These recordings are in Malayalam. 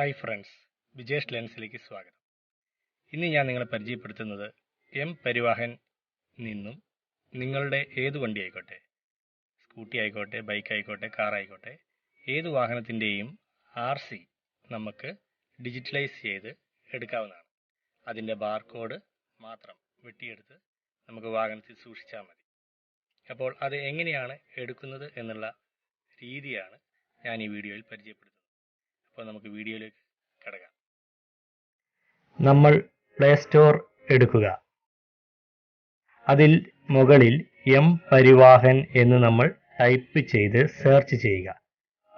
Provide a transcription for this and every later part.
ഹായ് ഫ്രണ്ട്സ് വിജേഷ് ലെൻസിലേക്ക് സ്വാഗതം. ഇന്ന് ഞാൻ നിങ്ങളെ പരിചയപ്പെടുത്തുന്നത് എം പരിവാഹൻ നിന്നും നിങ്ങളുടെ ഏത് വണ്ടി ആയിക്കോട്ടെ? സ്കൂട്ടി ആയിക്കോട്ടെ ബൈക്ക് ആയിക്കോട്ടെ കാർ ആയിക്കോട്ടെ ഏത് വാഹനത്തിന്റെയും ആർ സി നമുക്ക് ഡിജിറ്റലൈസ് ചെയ്ത് എടുക്കാവുന്നതാണ്. അതിന്റെ ബാർകോഡ് മാത്രം വെട്ടിയെടുത്ത് നമുക്ക് വാഹനത്തിൽ സൂക്ഷിച്ചാൽ മതി. അപ്പോൾ അത് എങ്ങനെയാണ് എടുക്കുന്നത് എന്നുള്ള രീതിയാണ് ഞാൻ ഈ വീഡിയോയിൽ പരിചയപ്പെടുത്തുന്നത്. അപ്പോൾ നമുക്ക് വീഡിയോയിലേക്ക് കിടക്കാം. നമ്മൾ പ്ലേ സ്റ്റോർ എടുക്കുക. അതിൽ മുകളിൽ എം പരിവാഹൻ എന്ന് നമ്മൾ ടൈപ്പ് ചെയ്ത് സെർച്ച് ചെയ്യുക.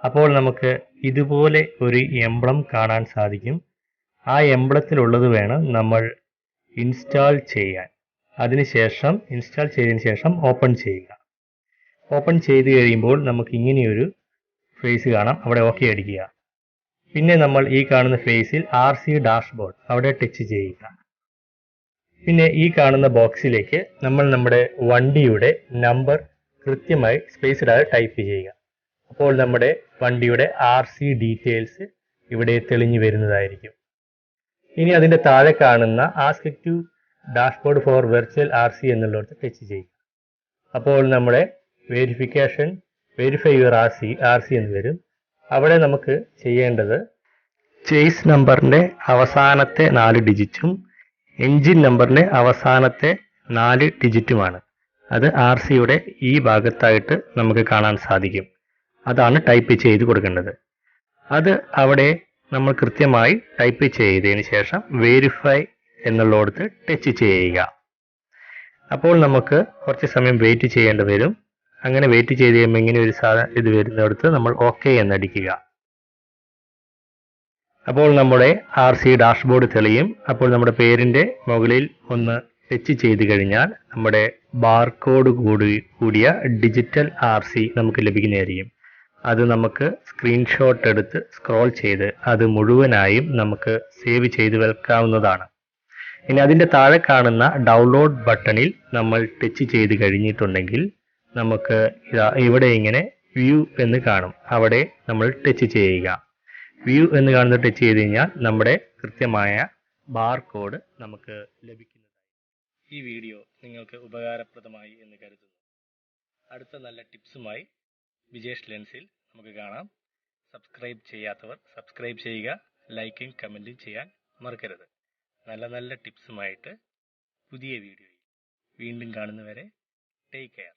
അപ്പോൾ നമുക്ക് ഇതുപോലെ ഒരു എംബ്ലം കാണാൻ സാധിക്കും. ആ എംബ്ലത്തിലുള്ളത് വേണം നമ്മൾ ഇൻസ്റ്റാൾ ചെയ്യാൻ. അതിനുശേഷം ഇൻസ്റ്റാൾ ചെയ്തതിന് ശേഷം ഓപ്പൺ ചെയ്യുക. ഓപ്പൺ ചെയ്ത് കഴിയുമ്പോൾ നമുക്ക് ഇങ്ങനെയൊരു ഫേസ് കാണാം. അവിടെ ഓക്കെ അടിക്കുക. പിന്നെ നമ്മൾ ഈ കാണുന്ന ഫേസിൽ ആർ സി ഡാഷ്ബോർഡ് അവിടെ ടച്ച് ചെയ്യുക. പിന്നെ ഈ കാണുന്ന ബോക്സിലേക്ക് നമ്മൾ നമ്മുടെ വണ്ടിയുടെ നമ്പർ കൃത്യമായി സ്പേസിടാതെ ടൈപ്പ് ചെയ്യുക. അപ്പോൾ നമ്മുടെ വണ്ടിയുടെ ആർ സി ഡീറ്റെയിൽസ് ഇവിടെ തെളിഞ്ഞു വരുന്നതായിരിക്കും. ഇനി അതിന്റെ താഴെ കാണുന്ന to dashboard for virtual R C എന്നുള്ളിടത്ത് ടച്ച് ചെയ്യുക. അപ്പോൾ നമ്മുടെ verification verify your R C R C എന്ന് വരും. അവിടെ നമുക്ക് ചെയ്യേണ്ടത് ചേസ് നമ്പറിന്റെ അവസാനത്തെ നാല് ഡിജിറ്റും എൻജിൻ നമ്പറിന്റെ അവസാനത്തെ നാല് ഡിജിറ്റുമാണ് അത് ആർ സിയുടെ ഈ ഭാഗത്തായിട്ട് നമുക്ക് കാണാൻ സാധിക്കും. അതാണ് ടൈപ്പ് ചെയ്ത് കൊടുക്കേണ്ടത്. അത് അവിടെ നമ്മൾ കൃത്യമായി ടൈപ്പ് ചെയ്തതിന് ശേഷം വേരിഫൈ എന്നുള്ളടത്ത് ടച്ച് ചെയ്യുക. അപ്പോൾ നമുക്ക് കുറച്ച് സമയം വെയിറ്റ് ചെയ്യേണ്ടി വരും. അങ്ങനെ വെയിറ്റ് ചെയ്ത് കഴിയുമ്പോൾ ഇങ്ങനെ ഒരു സാധനം ഇത് വരുന്നിടത്ത് നമ്മൾ ഓക്കെ എന്നടിക്കുക. അപ്പോൾ നമ്മുടെ ആർ സി ഡാഷ്ബോർഡ് തെളിയും. അപ്പോൾ നമ്മുടെ പേരിന്റെ മുകളിൽ ഒന്ന് ടച്ച് ചെയ്ത് കഴിഞ്ഞാൽ നമ്മുടെ ബാർകോഡ് കൂടി കൂടിയ ഡിജിറ്റൽ ആർ സി നമുക്ക് ലഭിക്കുന്നതായിരിക്കും. അത് നമുക്ക് സ്ക്രീൻഷോട്ട് എടുത്ത് സ്ക്രോൾ ചെയ്ത് അത് മുഴുവനായും നമുക്ക് സേവ് ചെയ്ത് വെക്കാവുന്നതാണ്. ഇനി അതിന്റെ താഴെ കാണുന്ന ഡൗൺലോഡ് ബട്ടണിൽ നമ്മൾ ടച്ച് ചെയ്ത് കഴിഞ്ഞിട്ടുണ്ടെങ്കിൽ നമുക്ക് ഇതാ ഇവിടെ ഇങ്ങനെ വ്യൂ എന്ന് കാണും. അവിടെ നമ്മൾ ടച്ച് ചെയ്യുക. വ്യൂ എന്ന് കാണുന്ന ടച്ച് ചെയ്ത് കഴിഞ്ഞാൽ നമ്മുടെ കൃത്യമായ ബാർ കോഡ് നമുക്ക് ലഭിക്കുന്നതായി ഈ വീഡിയോ നിങ്ങൾക്ക് ഉപകാരപ്രദമായി എന്ന് കരുതുന്നു. അടുത്ത നല്ല ടിപ്സുമായി വിജേഷ് ലെൻസിൽ നമുക്ക് കാണാം. സബ്സ്ക്രൈബ് ചെയ്യാത്തവർ സബ്സ്ക്രൈബ് ചെയ്യുക ലൈക്കും കമന്റും ചെയ്യാൻ മറക്കരുത്. നല്ല നല്ല ടിപ്സുമായിട്ട് പുതിയ വീഡിയോയിൽ വീണ്ടും കാണുന്നവരെ ടേക്ക് കെയർ